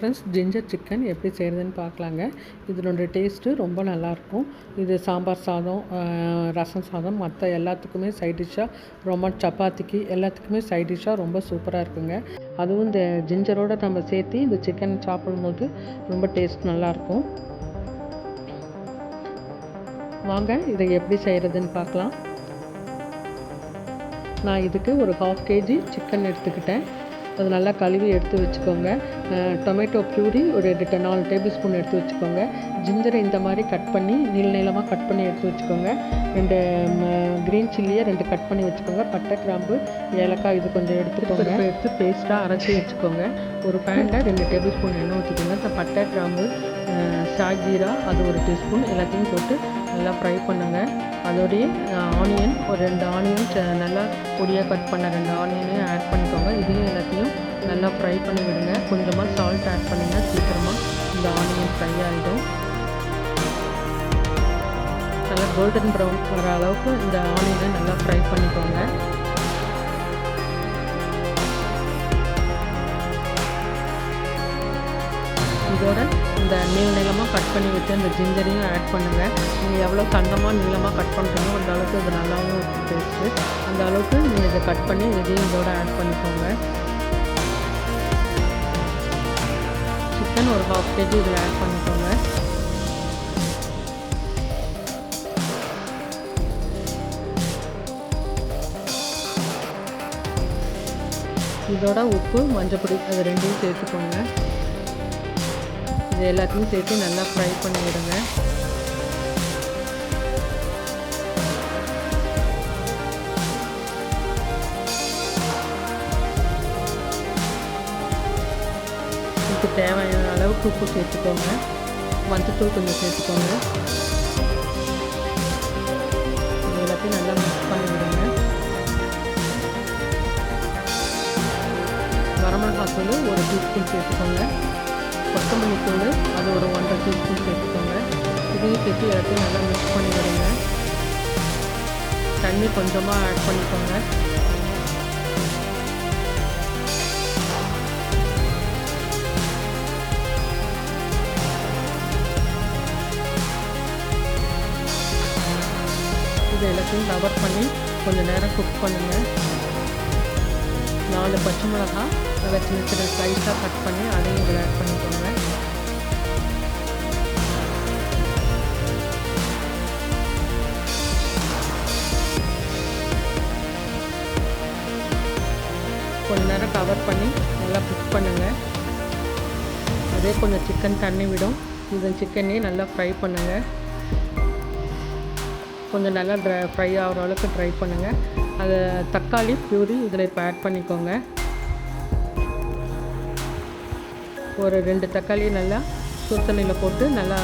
Friends ginger chicken எப்படி செய்கிறதுன்னு பார்க்கலாங்க. இதனுடைய டேஸ்ட்டு ரொம்ப நல்லாயிருக்கும். இது சாம்பார் சாதம் ரசம் சாதம் மற்ற எல்லாத்துக்குமே சைட் டிஷ்ஷாக ரொம்ப சப்பாத்திக்கு எல்லாத்துக்குமே சைட் டிஷ்ஷாக ரொம்ப சூப்பராக இருக்குங்க. அதுவும் இந்த ஜிஞ்சரோடு நம்ம சேர்த்து இந்த சிக்கன் சாப்பிடும்போது ரொம்ப டேஸ்ட் நல்லாயிருக்கும். வாங்க இதை எப்படி செய்கிறதுன்னு பார்க்கலாம். நான் இதுக்கு ஒரு ஹாஃப் கேஜி சிக்கன் எடுத்துக்கிட்டேன். அது நல்லா கழுவி எடுத்து வச்சுக்கோங்க. டொமேட்டோ ப்யூரி ஒரு ரெண்டு நாலு டேபிள் ஸ்பூன் எடுத்து வச்சுக்கோங்க. ஜிஞ்சரை இந்த மாதிரி கட் பண்ணி நீள நீளமாக கட் பண்ணி எடுத்து வச்சுக்கோங்க. ரெண்டு க்ரீன் சில்லியை ரெண்டு கட் பண்ணி வச்சுக்கோங்க. பட்டை கிராம்பு ஏலக்காய் இது கொஞ்சம் எடுத்துக்கோங்க. எடுத்து பேஸ்ட்டாக அரைச்சி வச்சுக்கோங்க. ஒரு பேனில் ரெண்டு டேபிள் ஸ்பூன் எண்ணெய் ஊற்றிக்கோங்க இந்த பட்டை கிராம்பு ஷாஜீரா அது ஒரு டீஸ்பூன் எல்லாத்தையும் போட்டு நல்லா ஃப்ரை பண்ணுங்கள் அதோடைய ஆனியன் ஒரு ரெண்டு ஆனியன் நல்லா பொடியாக கட் பண்ண ரெண்டு ஆனியனையும் ஆட் பண்ணி நல்லா ஃப்ரை பண்ணி விடுங்க. கொஞ்சமாக சால்ட் ஆட் பண்ணிங்கன்னா சீக்கிரமாக இந்த ஆனியன் ஃப்ரை ஆகிடும் நல்லா கோல்டன் ப்ரௌன் வர அளவுக்கு இந்த ஆனியனை நல்லா ஃப்ரை பண்ணிக்கோங்க. இதோட இந்த நீள நீளமாக கட் பண்ணி வச்சு அந்த ஜிஞ்சரையும் ஆட் பண்ணுங்கள் நீங்கள் எவ்வளோ சன்னமாக நீளமாக கட் பண்ணுறீங்களோ அந்த அளவுக்கு இது நல்லாவும் டேஸ்ட்டு அந்த அளவுக்கு நீங்கள் இதை கட் பண்ணி இதையும் இதோட ஆட் பண்ணிக்கோங்க. சிக்கன் ஒரு ஹாஃப் கேஜி இதில் ஆட் பண்ணிக்கோங்க இதோட உப்பு மஞ்சப்பொடி அது ரெண்டையும் சேர்த்துக்கோங்க. இது எல்லாத்தையும் சேர்த்து நல்லா ஃப்ரை பண்ணி விடுங்க இதுக்கு தேவையான அளவுக்கு உப்பு சேர்த்துக்கோங்க. மஞ்சத்தூள் கொஞ்சம் சேர்த்துக்கோங்க. எல்லாத்தையும் நல்லா மிக்ஸ் பண்ணி விடுங்க வரமிளகாத்தூள் ஒரு டீஸ்பூன் சேர்த்துக்கோங்க. கொத்தமல்லி தூள் அது ஒரு ஒன்றரை டீஸ்பூன் சேர்த்துக்கோங்க. இதையும் சேர்த்து எல்லாத்தையும் நல்லா மிக்ஸ் பண்ணி விடுங்க தண்ணி கொஞ்சமாக ஆட் பண்ணிக்கோங்க. இது எல்லாத்தையும் கவர் பண்ணி கொஞ்சம் நேரம் குக் பண்ணுங்கள் நாலு பச்சை மிளகாய் அதை சின்ன சின்ன ஸ்லைஸாக கட் பண்ணி அதையும் இதில் ஆட் பண்ணிக்கோங்க. கொஞ்ச நேரம் கவர் பண்ணி நல்லா குக் பண்ணுங்கள் அதே கொஞ்சம் சிக்கன் தண்ணி விடும். இந்த சிக்கனையும் நல்லா ஃப்ரை பண்ணுங்கள் கொஞ்சம் நல்லா ட்ரை ஃப்ரை ஆகிற அளவுக்கு ட்ரை பண்ணுங்கள் அதை தக்காளி பியூரி இதில் இப்போ ஆட் பண்ணிக்கோங்க. ஒரு ரெண்டு தக்காளி நல்லா சுத்தண்ணியில் போட்டு நல்லா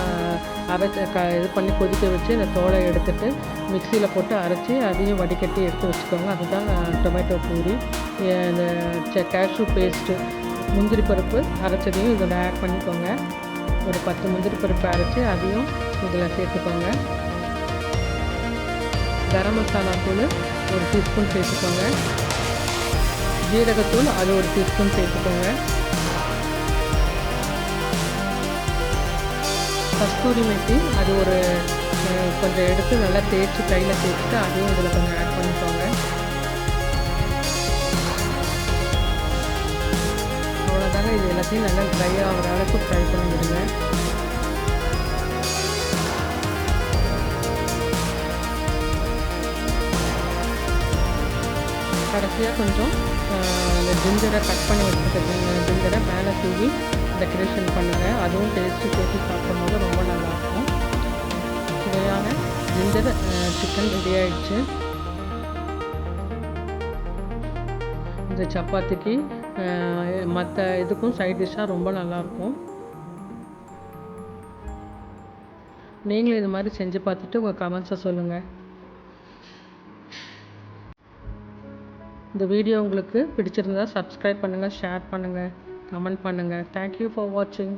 அரைச்சி க இது பண்ணி கொதிக்க வச்சு அந்த தோலை எடுத்துட்டு மிக்சியில் போட்டு அரைச்சி அதையும் வடிகட்டி எடுத்து வச்சுக்கோங்க. அதுதான் டொமேட்டோ பூரி. இந்த கேஷ்யூ பேஸ்ட்டு முந்திரி பருப்பு அரைச்சதையும் இதில் ஆட் பண்ணிக்கோங்க. ஒரு பத்து முந்திரி பருப்பு அரைச்சி அதையும் இதில் சேர்த்துக்கோங்க. கரம் மசாலா தூள் ஒரு டீஸ்பூன் சேர்த்துக்கோங்க. ஜீரகத்தூள் அது ஒரு டீஸ்பூன் சேர்த்துக்கோங்க. கஸ்தூரி மெத்தி அது ஒரு கொஞ்சம் எடுத்து நல்லா தேய்ச்சி கையில் தேய்ச்சிட்டு அதையும் இதில் கொஞ்சம் ஆட் பண்ணிக்கோங்க. அவ்வளோதாங்க இது எல்லாத்தையும் நல்லா ட்ரை ஆகிற அளவுக்கு ஃப்ரை பண்ணிவிடுங்க கடைசியாக கொஞ்சம் இந்த ஜிஞ்சரை கட் பண்ணி வச்சுருக்க ஜிஞ்சரை மேலே தூவி டெக்கரேஷன் பண்ணுங்கள் அதுவும் டேஸ்ட்டு சேர்த்து சாப்பிடும்போது ரொம்ப நல்லாயிருக்கும் சுவையான ஜிஞ்சர் சிக்கன் ரெடி ஆயிடுச்சு. இந்த சப்பாத்திக்கு மற்ற இதுக்கும் சைட் டிஷ்ஷாக ரொம்ப நல்லாயிருக்கும் நீங்களும் இது மாதிரி செஞ்சு பார்த்துட்டு உங்கள் கமெண்ட்ஸை சொல்லுங்கள் இந்த வீடியோ உங்களுக்கு பிடிச்சிருந்தா சப்ஸ்கிரைப் பண்ணுங்கள் ஷேர் பண்ணுங்கள் கமெண்ட் பண்ணுங்கள் தேங்க்யூ ஃபார் வாட்சிங்